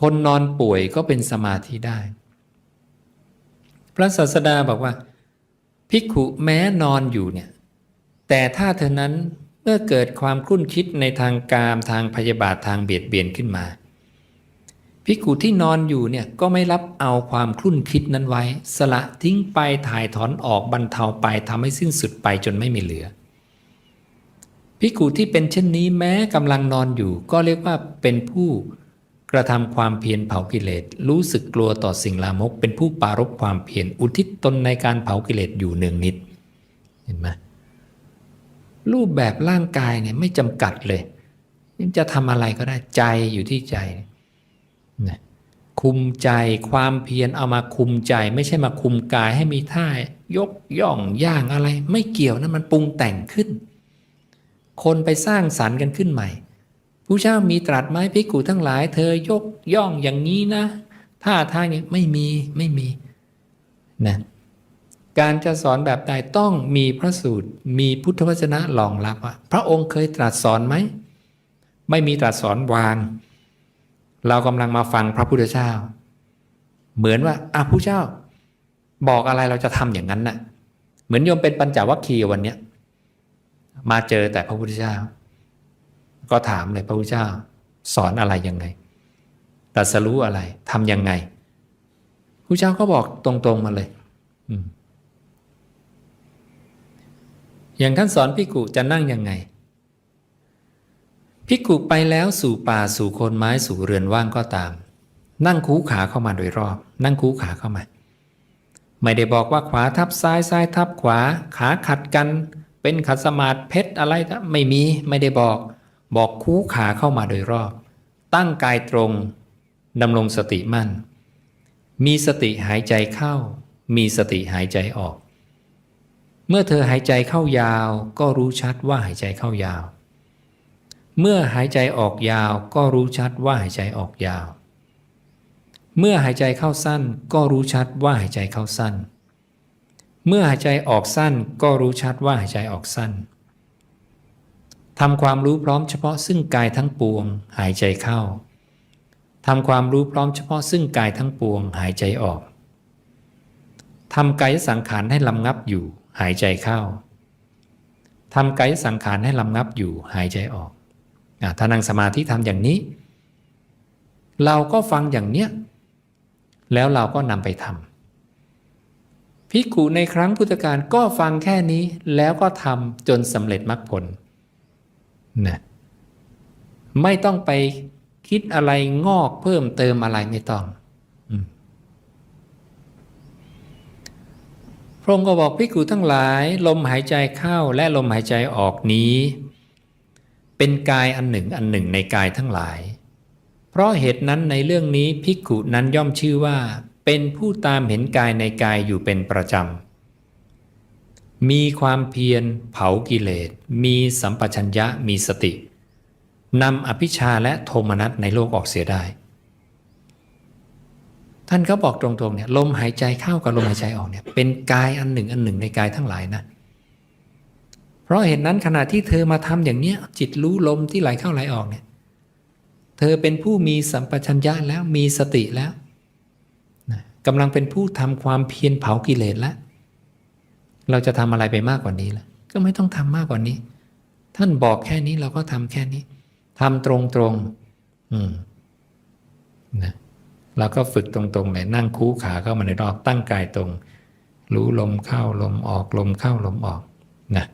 คนนอนป่วยก็เป็นสมาธิได้ พระศาสดาบอกว่า ภิกขุแม้นอนอยู่เนี่ย แต่ถ้าเธอนั้นเมื่อเกิดความคลุ่นคิดในทางกามทางพยาบาททางเบียดเบียนขึ้นมา ภิกขุที่นอนอยู่เนี่ยก็ไม่รับเอาความคลุ่นคิดนั้นไว้ สละทิ้งไปถ่ายถอนออกบรรเทาไปทำให้สิ้นสุดไปจนไม่มีเหลือภิกขุที่เป็นเช่นนี้แม้กำลังนอนอยู่ก็เรียกว่าเป็นผู้ กระทำความเพียรเผากิเลสรู้สึกกลัวต่อสิ่งลามก เป็นผู้ปารบความเพียรอุทิศตนในการเผากิเลสอยู่เนืองนิดเห็นไหมรูปแบบร่างกายเนี่ยไม่จำกัดเลยจะทำอะไรก็ได้ใจอยู่ที่ใจนะคุมใจความเพียรเอามาคุมใจ ไม่ใช่มาคุมกายให้มีท่ายกย่องย่างอะไร ไม่เกี่ยวนะมันปรุงแต่งขึ้น คนไปสร้างสรรค์กันขึ้นใหม่ ผู้เจ้ามีตรัสไหมภิกขุทั้งหลาย เธอยกย่องอย่างนี้นะท่าทางอย่างไม่มีไม่มีนะการจะสอนแบบใดต้องมีพระสูตร มีพุทธวจนะรองรับว่าพระองค์เคยตรัสสอนไหมไม่มีตรัสสอนวาง เรากำลังมาฟังพระพุทธเจ้า เหมือนว่าอะผู้เจ้า บอกอะไรเราจะทำอย่างนั้นน่ะ เหมือนโยมเป็นปัญจวัคคีย์วันเนี้ยมาเจอแต่พระพุทธเจ้า ก็ถามเลยพระพุทธเจ้า สอนอะไรยังไงตรัสรู้อะไรทำยังไงพระเจ้าก็บอกตรงๆมาเลยอืมอย่างท่านสอนพิกุจะนั่งยังไงพิกุไปแล้วสู่ป่าสู่โคนไม้สู่เรือนว่างก็ตาม นั่งคูขาเข้ามาโดยรอบ นั่งคูขาเข้ามา ไม่ได้บอกว่าขวาทับซ้ายซ้ายทับขวา ขาขัดกัน เป็นขัดสมาธิเพชรอะไรนะไม่มีไม่ได้บอก บอกคู่ขาเข้ามาโดยรอบ ตั้งกายตรงดำรงสติมั่น มีสติหายใจเข้า มีสติหายใจออก เมื่อเธอหายใจเข้ายาวก็รู้ชัดว่าหายใจเข้ายาว เมื่อหายใจออกยาวก็รู้ชัดว่าหายใจออกยาว เมื่อหายใจเข้าสั้นก็รู้ชัดว่าหายใจเข้าสั้น เมื่อหายใจออกสั้นก็รู้ชัดว่าหายใจออกสั้น ทำความรู้พร้อมเฉพาะซึ่งกายทั้งปวง หายใจเข้าทำความรู้พร้อมเฉพาะซึ่งกายทั้งปวง หายใจออกทำกายสังขารให้ลำงับอยู่ หายใจเข้าทำกายสังขารให้ลำงับอยู่ หายใจออกอถ้านั่งสมาธิทำอย่างนี้ เราก็ฟังอย่างเนี้ยแล้วเราก็นำไปทำภิกุในครั้งพุทธกาลก็ฟังแค่นี้แล้วก็ทำจนสำเร็จมรรคผล นะไม่ต้องไปคิดอะไรงอกเพิ่มเติมอะไรไม่ต้องพระองค์ก็บอกภิกขุทั้งหลาย ลมหายใจเข้าและลมหายใจออกนี้ เป็นกายอันหนึ่งอันหนึ่งในกายทั้งหลาย เพราะเหตุนั้นในเรื่องนี้ภิกุนั้นย่อมชื่อว่า เป็นผู้ตามเห็นกายในกายอยู่เป็นประจำ มีความเพียรเผากิเลส มีสัมปชัญญะมีสตินำอภิชาและโทมนัสในโลกออกเสียได้ ท่านก็บอกตรงๆเนี่ยลมหายใจเข้ากับลมหายใจออกเนี่ยเป็นกายอันหนึ่งอันหนึ่งในกายทั้งหลายนะเพราะเห็นนั้นขณะที่เธอมาทำอย่างเนี้ยจิตรู้ลมที่ไหลเข้าไหลออกเนี่ยเธอเป็นผู้มีสัมปชัญญะแล้วมีสติแล้วกำลังเป็นผู้ทำความเพียรเผากิเลสแล้ว เราจะทำอะไรไปมากกว่านี้ล่ะ ก็ไม่ต้องทำมากกว่านี้ ท่านบอกแค่นี้เราก็ทำแค่นี้ทำตรงตรงอืมนะเราก็ฝึกตรงๆเลยนั่งคู่ขาเข้ามาในรอบตั้งกายตรง รู้ลมเข้าลมออกลมเข้าลมออกนะ